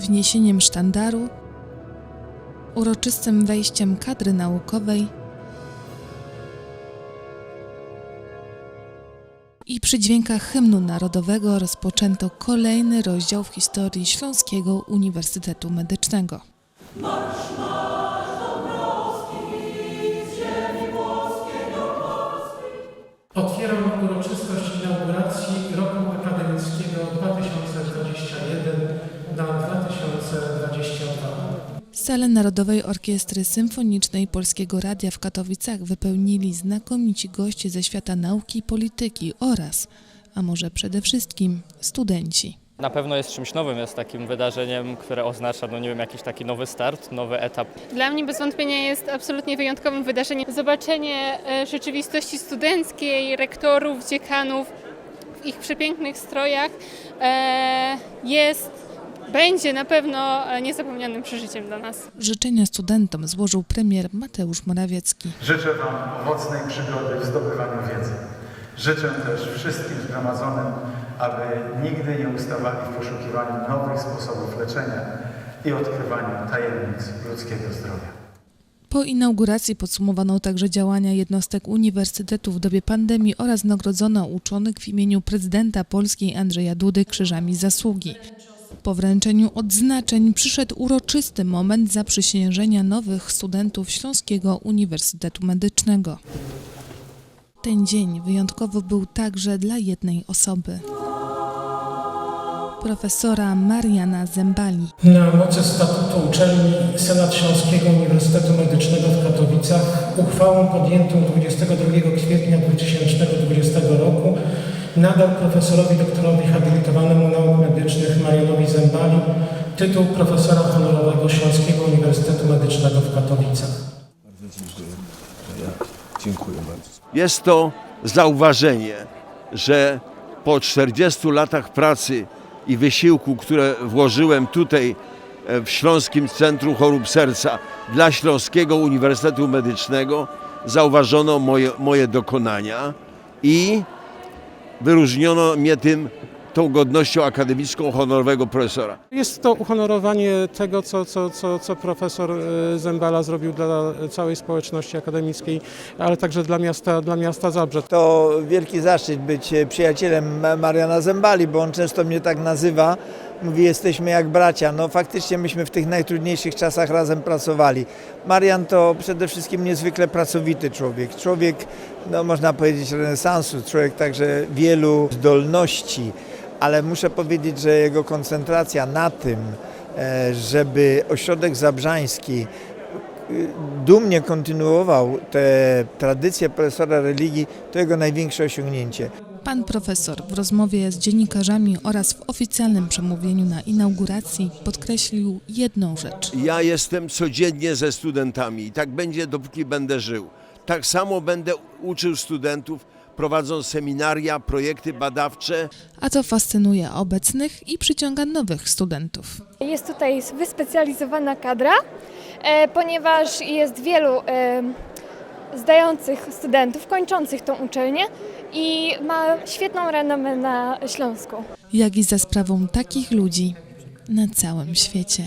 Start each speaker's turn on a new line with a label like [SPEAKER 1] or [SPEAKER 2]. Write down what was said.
[SPEAKER 1] wniesieniem sztandaru, uroczystym wejściem kadry naukowej i przy dźwiękach hymnu narodowego rozpoczęto kolejny rozdział w historii Śląskiego Uniwersytetu Medycznego.
[SPEAKER 2] Otwieram
[SPEAKER 1] Salę Narodowej Orkiestry Symfonicznej Polskiego Radia w Katowicach wypełnili znakomici goście ze świata nauki i polityki oraz, a może przede wszystkim, studenci.
[SPEAKER 3] Na pewno jest czymś nowym, jest takim wydarzeniem, które oznacza, no nie wiem, jakiś taki nowy start, nowy etap.
[SPEAKER 4] Dla mnie bez wątpienia jest absolutnie wyjątkowym wydarzeniem. Zobaczenie e, rzeczywistości studenckiej, rektorów, dziekanów w ich przepięknych strojach e, jest, będzie na pewno e, niezapomnianym przeżyciem dla nas.
[SPEAKER 1] Życzenia studentom złożył premier Mateusz Morawiecki.
[SPEAKER 5] Życzę Wam owocnej przygody w zdobywaniu wiedzy. Życzę też wszystkim zgromadzonym, aby nigdy nie ustawali w poszukiwaniu nowych sposobów leczenia i odkrywaniu tajemnic ludzkiego zdrowia.
[SPEAKER 1] Po inauguracji podsumowano także działania jednostek uniwersytetu w dobie pandemii oraz nagrodzono uczonych w imieniu prezydenta Polski Andrzeja Dudy krzyżami zasługi. Po wręczeniu odznaczeń przyszedł uroczysty moment zaprzysiężenia nowych studentów Śląskiego Uniwersytetu Medycznego. Ten dzień wyjątkowy był także dla jednej osoby. Profesora Mariana Zembali.
[SPEAKER 2] Na mocy statutu uczelni Senat Śląskiego Uniwersytetu Medycznego w Katowicach uchwałą podjętą 22 kwietnia 2020 roku nadał profesorowi doktorowi habilitowanemu nauk medycznych Marianowi Zembali tytuł profesora honorowego Śląskiego Uniwersytetu Medycznego w Katowicach.
[SPEAKER 6] Dziękuję. Ja dziękuję bardzo.
[SPEAKER 7] Jest to zauważenie, że po 40 latach pracy i wysiłku, które włożyłem tutaj e, w Śląskim Centrum Chorób Serca dla Śląskiego Uniwersytetu Medycznego, zauważono moje, moje dokonania i wyróżniono mnie tym, tą godnością akademicką honorowego profesora.
[SPEAKER 2] Jest to uhonorowanie tego, co, co, co, co profesor e, Zembala zrobił dla całej społeczności akademickiej, ale także dla miasta, dla miasta Zabrze.
[SPEAKER 8] To wielki zaszczyt być e, przyjacielem Ma- Mariana Zembali, bo on często mnie tak nazywa. Mówi, jesteśmy jak bracia. No faktycznie myśmy w tych najtrudniejszych czasach razem pracowali. Marian to przede wszystkim niezwykle pracowity człowiek. Człowiek, no można powiedzieć, renesansu. Człowiek także wielu zdolności. Ale muszę powiedzieć, że jego koncentracja na tym, e, żeby ośrodek zabrzański dumnie kontynuował tę tradycję profesora religii, to jego największe osiągnięcie.
[SPEAKER 1] Pan profesor w rozmowie z dziennikarzami oraz w oficjalnym przemówieniu na inauguracji podkreślił jedną rzecz.
[SPEAKER 7] Ja jestem codziennie ze studentami i tak będzie, dopóki będę żył. Tak samo będę uczył studentów, prowadząc seminaria, projekty badawcze.
[SPEAKER 1] A to fascynuje obecnych i przyciąga nowych studentów.
[SPEAKER 9] Jest tutaj wyspecjalizowana kadra, e, ponieważ jest wielu e, zdających studentów, kończących tą uczelnię i ma świetną renomę na Śląsku.
[SPEAKER 1] Jak i za sprawą takich ludzi na całym świecie.